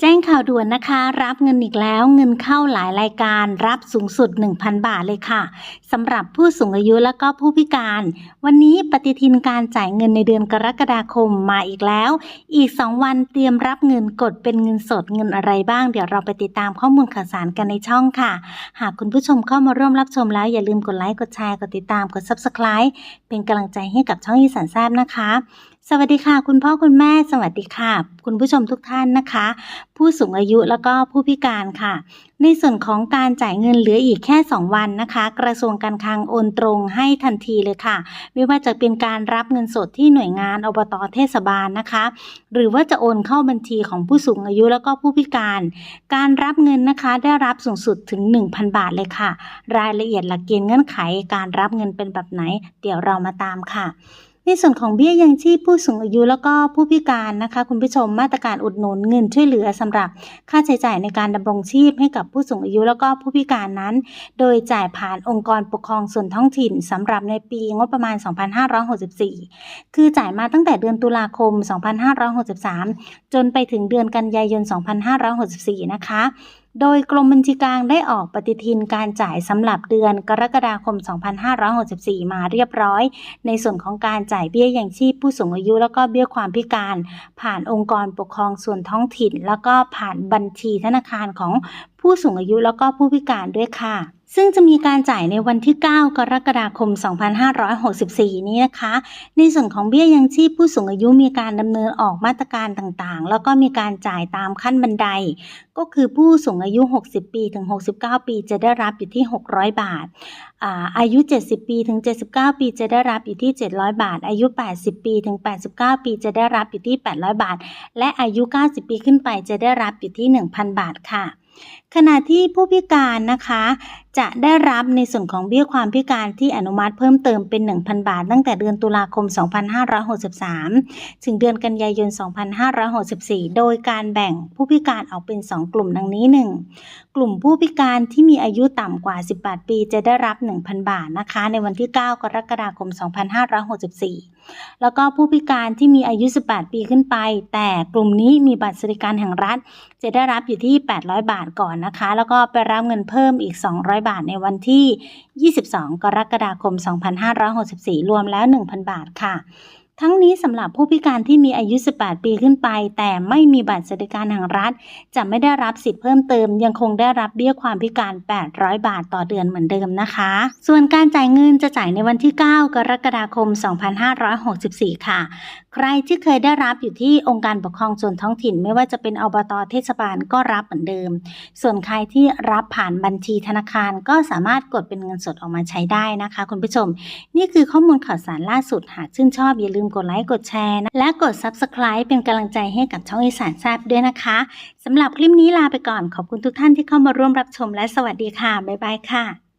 แจ้งข่าวด่วนนะคะ รับเงินอีกแล้วเงินเข้าหลายรายการรับสูงสุด 1,000 บาทเลยค่ะสำหรับผู้สูงอายุและก็ผู้พิการ วันนี้ปฏิทินการจ่ายเงินในเดือนกรกฎาคมมาอีกแล้ว อีก 2 วันเตรียมรับเงินกดเป็นเงินสดเงินอะไรบ้าง เดี๋ยวเราไปติดตามข้อมูลข่าวสารกันในช่องค่ะ หากคุณผู้ชมเข้ามาร่วมรับชมแล้วอย่าลืมกดไลค์กดแชร์กดติดตามกด Subscribe เป็นกำลังใจให้กับช่องอีสานแซบนะคะ สวัสดีค่ะ คุณพ่อคุณแม่ สวัสดีค่ะ คุณผู้ชมทุกท่านนะคะ ผู้สูงอายุแล้วก็ผู้พิการค่ะ ในส่วนของการจ่ายเงินเหลืออีกแค่ 2 วันนะคะ กระทรวงการคลังโอนตรงให้ทันทีเลยค่ะ ไม่ว่าจะเป็นการรับเงินสดที่หน่วยงานอบตเทศบาลนะคะ หรือว่าจะโอนเข้าบัญชีของผู้สูงอายุแล้วก็ผู้พิการ การรับเงินนะคะได้รับสูงสุดถึง 1,000 บาทเลยค่ะ รายละเอียดหลักเกณฑ์เงื่อนไข การรับเงินเป็นแบบไหน เดี๋ยวเรามาตามค่ะ ในส่วนของเบี้ยยังชีพผู้สูงอายุแล้วก็ผู้พิการนะคะ คุณผู้ชมมาตรการอุดหนุนเงินช่วยเหลือสำหรับค่าใช้จ่ายในการดำรงชีพให้กับผู้สูงอายุแล้วก็ผู้พิการนั้น โดยจ่ายผ่านองค์กรปกครองส่วนท้องถิ่นสำหรับในปีงบประมาณ 2564 คือจ่ายมาตั้งแต่เดือนตุลาคม 2563 จนไปถึงเดือนกันยายน 2564 นะคะ โดยกรมบัญชีกลางได้ออกปฏิทินการจ่ายสำหรับเดือนกรกฎาคม 2564 มาเรียบร้อย ในส่วนของการจ่ายเบี้ยยังชีพผู้สูงอายุแล้วก็เบี้ยความพิการ ผ่านองค์กรปกครองส่วนท้องถิ่น แล้วก็ผ่านบัญชีธนาคารของผู้สูงอายุแล้วก็ผู้พิการด้วยค่ะ ซึ่งจะมีการจ่ายในวันที่ 9 กรกฎาคม 2564 นี้นะคะ ในส่วนของเบี้ยยังชีพผู้สูงอายุมีการดำเนินออกมาตรการต่างๆ แล้วก็มีการจ่ายตามขั้นบันได ก็คือผู้สูงอายุ 60 ปีถึง 69 ปีจะได้รับอยู่ที่ 600 บาท อายุ 70 ปีถึง 79 ปีจะได้รับอยู่ที่ 700 บาท อายุ 80 ปีถึง 89 ปีจะได้รับอยู่ที่ 800 บาท และอายุ 90 ปีขึ้นไปจะได้รับอยู่ที่ 1,000 บาทค่ะ ขณะที่ผู้พิการนะคะ จะได้รับในส่วนของเบี้ยความพิการที่อนุมัติเพิ่มเติมเป็น 1,000 บาท ตั้งแต่เดือนตุลาคม 2563 ถึงเดือนกันยายน 2564 โดยการแบ่งผู้พิการออกเป็น 2 กลุ่มดังนี้ 1. กลุ่มผู้พิการที่มีอายุต่ำกว่า 18 ปี จะได้รับ 1,000 บาทนะคะ ในวันที่ 9 กรกฎาคม 2564 แล้วก็ผู้พิการที่มีอายุ 18 ปีขึ้นไป แต่กลุ่มนี้มีบัตรสวัสดิการแห่งรัฐ จะได้รับอยู่ที่ 800 บาทก่อนนะคะ แล้วก็ไปรับเงินเพิ่มอีก 200 บาทในวันที่ 22 กรกฎาคม 2564 รวมแล้ว 1,000 บาทค่ะ ทั้งนี้สำหรับผู้พิการที่มีอายุ 18 ปีขึ้นไป แต่ไม่มีบัตรสวัสดิการแห่งรัฐ จะไม่ได้รับสิทธิ์เพิ่มเติม ยังคงได้รับเบี้ยความพิการ 800 บาทต่อเดือนเหมือนเดิมนะคะ ส่วนการจ่ายเงินจะจ่ายในวันที่ 9 กรกฎาคม 2564 ค่ะ ใครที่เคยได้รับอยู่ที่องค์การปกครองส่วนท้องถิ่น ไม่ว่าจะเป็นอบตเทศบาลก็รับเหมือนเดิม ส่วนใครที่รับผ่านบัญชีธนาคารก็สามารถกดเป็นเงินสดออกมาใช้ได้นะคะ คุณผู้ชม นี่คือข้อมูลข่าวสารล่าสุดหากชื่นชอบอย่าลืมกดไลค์กดแชร์นะและกด Subscribe เป็นกำลังใจให้กับช่องอีสานแซบด้วยนะคะสำหรับคลิปนี้ลาไปก่อนขอบคุณทุกท่านที่เข้ามาร่วมรับชมและสวัสดีค่ะบ๊ายบายค่ะ